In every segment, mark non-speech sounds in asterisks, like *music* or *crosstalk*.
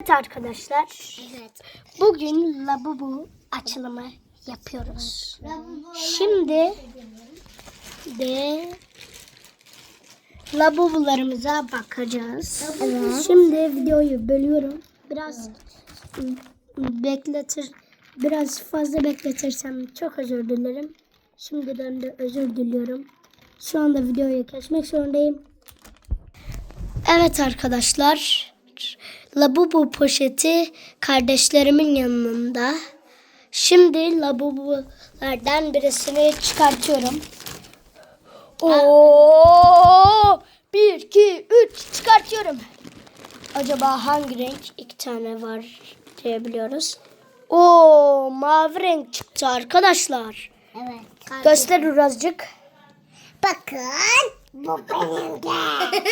Evet arkadaşlar. Evet. Bugün labubu açılımı yapıyoruz. Şimdi de labubularımıza bakacağız. Şimdi videoyu bölüyorum. Biraz bekletir biraz fazla bekletirsem çok özür dilerim. Şimdiden de özür diliyorum. Şu anda videoyu kesmek zorundayım. Evet arkadaşlar. Labubu poşeti kardeşlerimin yanında. Şimdi labubulardan birisini çıkartıyorum. Oo! 1 2 3 çıkartıyorum. Acaba hangi renk? İki tane var diyebiliyoruz. Oo, mavi renk çıktı arkadaşlar. Evet. Göster birazcık. Bakın. Bu benim *laughs*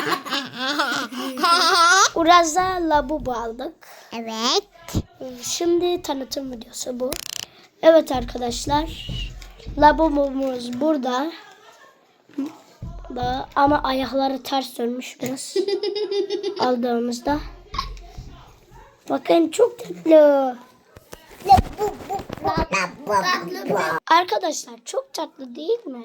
*laughs* de. Uraz'da labubu aldık. Evet. Şimdi tanıtım videosu bu. Evet arkadaşlar. Labubumuz burada. Da, ama ayakları ters dönmüş biraz. *laughs* Aldığımızda. Bakın çok tatlı. Arkadaşlar çok tatlı değil mi?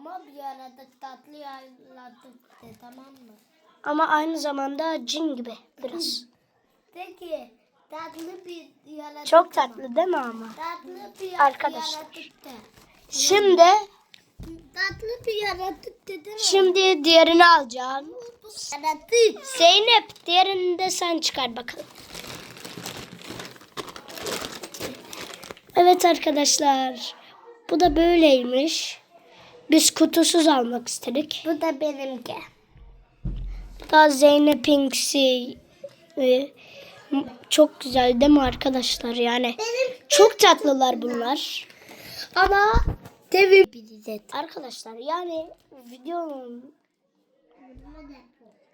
Ama bir arada tatlı yayladık de tamam mı? Ama aynı zamanda cin gibi biraz. Peki tatlı bir yaratık. Çok tatlı değil mi ama? Tatlı bir Arkadaşlar. yaratık de. Şimdi Tatlı bir yaratık mi? şimdi diğerini alacağım. Yaratık. Zeynep diğerini de sen çıkar bakalım. Evet arkadaşlar. Bu da böyleymiş. Biz kutusuz almak istedik. Bu da benimki. Bu da Zeynep'inkisi. Ee, Çok güzel değil mi arkadaşlar? Yani Benim çok tatlılar bunlar. Ama. Bir arkadaşlar yani videonun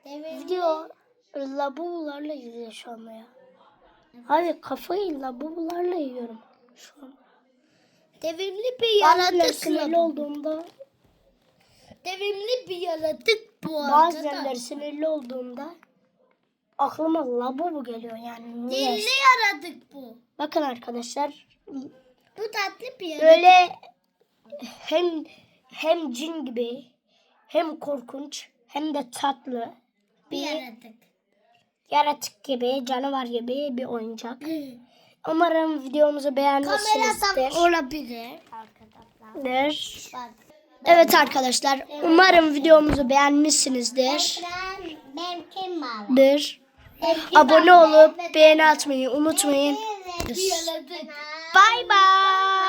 video labubularla yiyor şu anda ya. Abi kafayı labubularla yiyorum şu an. Devimli bir Bazen yaratık. sinirli olduğumda, Devimli bir yaratık bu de arkadaş. sinirli olduğumda aklıma labubu geliyor yani. Niye? Dilli yaratık bu. Bakın arkadaşlar Bu tatlı bir yaratık. böyle hem hem cin gibi hem korkunç hem de tatlı bir bir yaratık. yaratık gibi canavar gibi bir oyuncak. Umarım videomuzu beğenmişsinizdir. Kameradan olabilir. Arkadaşlar. Bak. Evet arkadaşlar umarım videomuzu beğenmişsinizdir. Bir. Abone olup beğeni atmayı unutmayın. Bay bay.